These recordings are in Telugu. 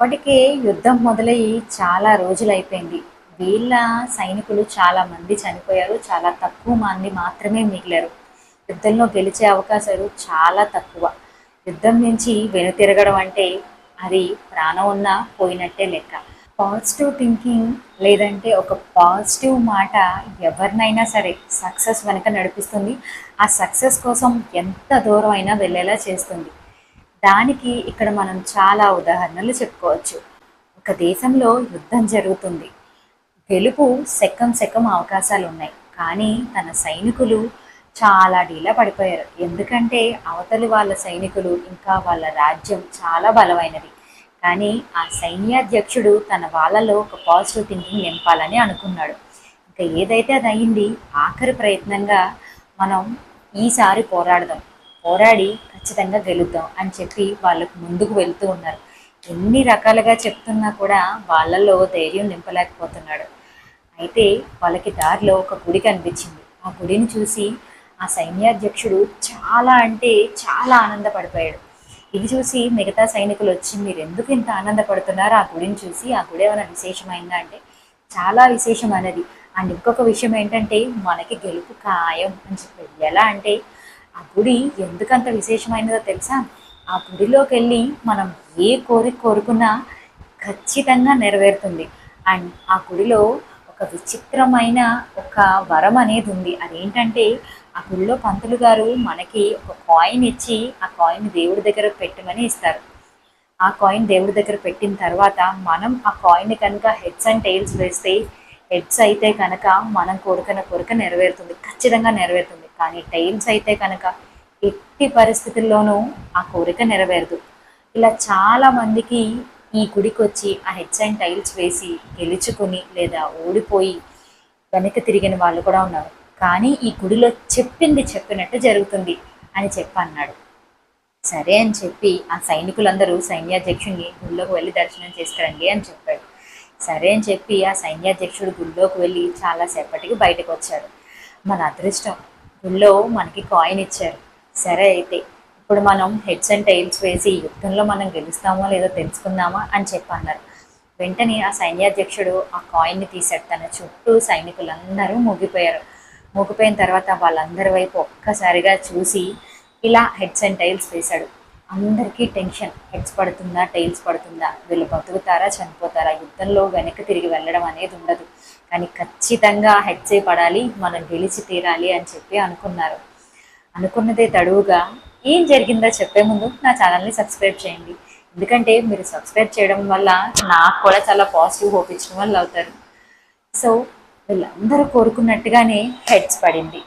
అప్పటికే యుద్ధం మొదలయ్యి చాలా రోజులు అయిపోయింది వీళ్ళ సైనికులు చాలా మంది చనిపోయారు. చాలా తక్కువ మంది మాత్రమే మిగిలారు. యుద్ధంలో గెలిచే అవకాశాలు చాలా తక్కువ. యుద్ధం నుంచి వెనుతిరగడం అంటే అది ప్రాణం ఉన్నా పోయినట్టే లెక్క. పాజిటివ్ థింకింగ్ లేదంటే ఒక పాజిటివ్ మాట ఎవరినైనా సరే సక్సెస్ వెనక నడిపిస్తుంది. ఆ సక్సెస్ కోసం ఎంత దూరం అయినా వెళ్ళేలా చేస్తుంది. దానికి ఇక్కడ మనం చాలా ఉదాహరణలు చెప్పుకోవచ్చు. ఒక దేశంలో యుద్ధం జరుగుతుంది. గెలుపు సెకం సెకం అవకాశాలు ఉన్నాయి కానీ తన సైనికులు చాలా డీలా పడిపోయారు. ఎందుకంటే అవతలి వాళ్ళ సైనికులు ఇంకా వాళ్ళ రాజ్యం చాలా బలమైనది. కానీ ఆ సైన్యాధ్యక్షుడు తన వాళ్ళలో ఒక పాజిటివ్ థింకింగ్ నింపాలని అనుకున్నాడు. ఇంకా ఏదైతే అది అయింది ఆఖరి ప్రయత్నంగా మనం ఈసారి పోరాడదాం. పోరాడి ఖచ్చితంగా గెలుద్దాం అని చెప్పి వాళ్ళకు ముందుకు వెళ్తూ ఉన్నారు. ఎన్ని రకాలుగా చెప్తున్నా కూడా వాళ్ళల్లో ధైర్యం నింపలేకపోతున్నాడు. అయితే వాళ్ళకి దారిలో ఒక గుడి కనిపించింది. ఆ గుడిని చూసి ఆ సైన్యాధ్యక్షుడు చాలా అంటే చాలా ఆనందపడిపోయాడు. ఇది చూసి మిగతా సైనికులు వచ్చి మీరు ఎందుకు ఇంత ఆనందపడుతున్నారు? ఆ గుడిని చూసి ఆ గుడి ఏమైనా విశేషమైందా? అంటే చాలా విశేషమైనది. అండ్ ఇంకొక విషయం ఏంటంటే మనకి గెలుపు ఖాయం. అని చెప్పాడు. ఎలా అంటే ఆ గుడి ఎందుకంత విశేషమైనదో తెలుసా? ఆ గుడిలోకి వెళ్ళి మనం ఏ కోరిక కోరుకున్నా ఖచ్చితంగా నెరవేరుతుంది. అండ్ ఆ గుడిలో ఒక విచిత్రమైన ఒక వరం అనేది ఉంది. అదేంటంటే ఆ గుడిలో పంతులు గారు మనకి ఒక కాయిన్ ఇచ్చి ఆ కాయిన్ దేవుడి దగ్గర పెట్టమని ఇస్తారు. ఆ కాయిన్ దేవుడి దగ్గర పెట్టిన తర్వాత మనం ఆ కాయిన్ కనుక హెడ్స్ అండ్ టైల్స్ వేస్తే హెడ్స్ అయితే కనుక మనం కోరుకున్న కోరిక నెరవేరుతుంది. ఖచ్చితంగా నెరవేరుతుంది. కానీ టైల్స్ అయితే కనుక ఎట్టి పరిస్థితుల్లోనూ ఆ కోరిక నెరవేరదు. ఇలా చాలా మందికి ఈ గుడికి వచ్చి ఆ హెడ్స్ అండ్ టైల్స్ వేసి గెలుచుకొని లేదా ఓడిపోయి వెనక్కి తిరిగిన వాళ్ళు కూడా ఉన్నారు. కానీ ఈ గుడిలో చెప్పింది చెప్పినట్టు జరుగుతుంది అని చెప్పి అన్నాడు. సరే అని చెప్పి ఆ సైనికులందరూ సైన్యాధ్యక్షుడిని గుళ్ళోకి వెళ్ళి దర్శనం చేసుకురండి అని చెప్పాడు. సరే అని చెప్పి ఆ సైన్యాధ్యక్షుడు గుళ్ళోకి వెళ్ళి చాలాసేపటికి బయటకు వచ్చాడు. మన అదృష్టం యుద్ధంలో మనకి కాయిన్ ఇచ్చారు. సరే అయితే ఇప్పుడు మనం హెడ్స్ అండ్ టైల్స్ వేసి యుద్ధంలో మనం గెలుస్తామో లేదో తెలుసుకుందామా అని చెప్పి అన్నారు వెంటనే ఆ సైన్యాధ్యక్షుడు ఆ కాయిన్ని తీశాడు. తన చుట్టూ సైనికులందరూ ముగిపోయారు. మూగిపోయిన తర్వాత వాళ్ళందరి వైపు ఒక్కసారిగా చూసి ఇలా హెడ్స్ అండ్ టైల్స్ వేశాడు. అందరికీ టెన్షన్. హెడ్స్ పడుతుందా టైల్స్ పడుతుందా? వీళ్ళు బతుకుతారా చనిపోతారా? యుద్ధంలో వెనక్కి తిరిగి వెళ్ళడం అనేది ఉండదు. కానీ ఖచ్చితంగా హెడ్సే పడాలి మనం గెలిచి తీరాలి అని చెప్పి అనుకున్నారు. అనుకున్నదే తడువుగా ఏం జరిగిందో చెప్పే ముందు నా ఛానల్ని సబ్స్క్రైబ్ చేయండి. ఎందుకంటే మీరు సబ్స్క్రైబ్ చేయడం వల్ల నాకు కూడా చాలా పాజిటివ్ హోప్ ఇచ్చిన వాళ్ళు అవుతారు. సో వీళ్ళందరూ కోరుకున్నట్టుగానే హెడ్స్ పడింది.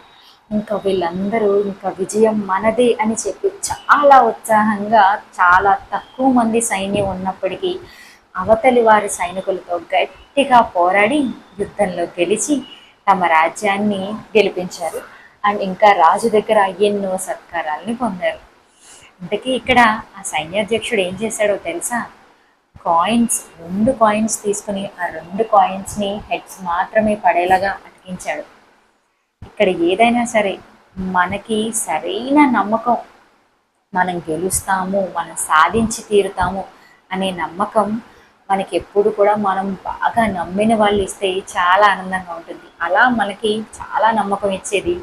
ఇంకా వీళ్ళందరూ ఇంకా విజయం మనదే అని చెప్పి చాలా ఉత్సాహంగా చాలా తక్కువ మంది సైన్యం ఉన్నప్పటికీ అవతలి వారి సైనికులతో గట్టిగా పోరాడి యుద్ధంలో గెలిచి తమ రాజ్యాన్ని గెలిపించారు. అండ్ ఇంకా రాజు దగ్గర ఎన్నో సత్కారాలని పొందారు. అందుకే ఇక్కడ ఆ సైన్యాధ్యక్షుడు ఏం చేశాడో తెలుసా? కాయిన్స్ రెండు కాయిన్స్ తీసుకుని ఆ రెండు కాయిన్స్ని హెడ్స్ మాత్రమే పడేలాగా అతికించాడు. ఇక్కడ ఏదైనా సరే మనకి సరైన నమ్మకం. మనం గెలుస్తాము మనం సాధించి తీరుతాము అనే నమ్మకం మనకి ఎప్పుడు కూడా మనం బాగా నమ్మిన వాళ్ళు ఇస్తే చాలా ఆనందంగా ఉంటుంది. అలా మనకి చాలా నమ్మకం ఇచ్చేది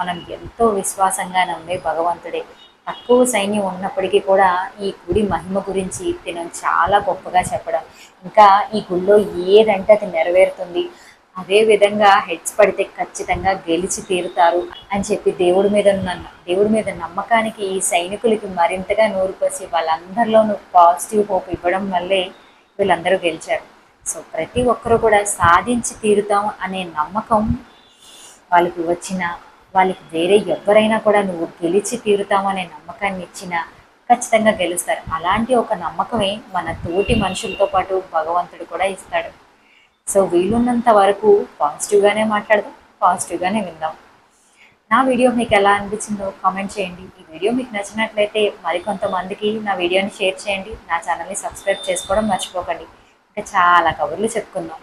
మనం ఎంతో విశ్వాసంగా నమ్మే భగవంతుడే. తక్కువ సైన్యం ఉన్నప్పటికీ కూడా ఈ గుడి మహిమ గురించి తినం చాలా గొప్పగా చెప్పడం. ఇంకా ఈ గుడిలో ఏదంటే అది నెరవేరుతుంది. అదే విధంగా హెడ్స్ పడితే ఖచ్చితంగా గెలిచి తీరుతారు అని చెప్పి దేవుడి మీద ఉన్న దేవుడి మీద నమ్మకానికి ఈ సైనికులకి మరింతగా నోరు పోసి వాళ్ళందరిలోనూ పాజిటివ్ హోప్ ఇవ్వడం వల్లే వీళ్ళందరూ గెలిచారు. సో ప్రతి ఒక్కరూ కూడా సాధించి తీరుతాం అనే నమ్మకం వాళ్ళకి వచ్చిన వాళ్ళకి వేరే ఎవరైనా కూడా నువ్వు గెలిచి తీరుతాం అనే నమ్మకాన్ని ఇచ్చిన ఖచ్చితంగా గెలుస్తారు. అలాంటి ఒక నమ్మకమే మన తోటి మనుషులతో పాటు భగవంతుడు కూడా ఇస్తాడు. సో వీలున్నంత వరకు పాజిటివ్గానే మాట్లాడదాం పాజిటివ్గానే విందాం. నా వీడియో మీకు ఎలా అనిపించిందో కామెంట్ చేయండి. ఈ వీడియో మీకు నచ్చినట్లయితే మరికొంతమందికి నా వీడియోని షేర్ చేయండి. నా ఛానల్ని సబ్స్క్రైబ్ చేసుకోవడం మర్చిపోకండి. ఇంకా చాలా కబుర్లు చెప్పుకుందాం.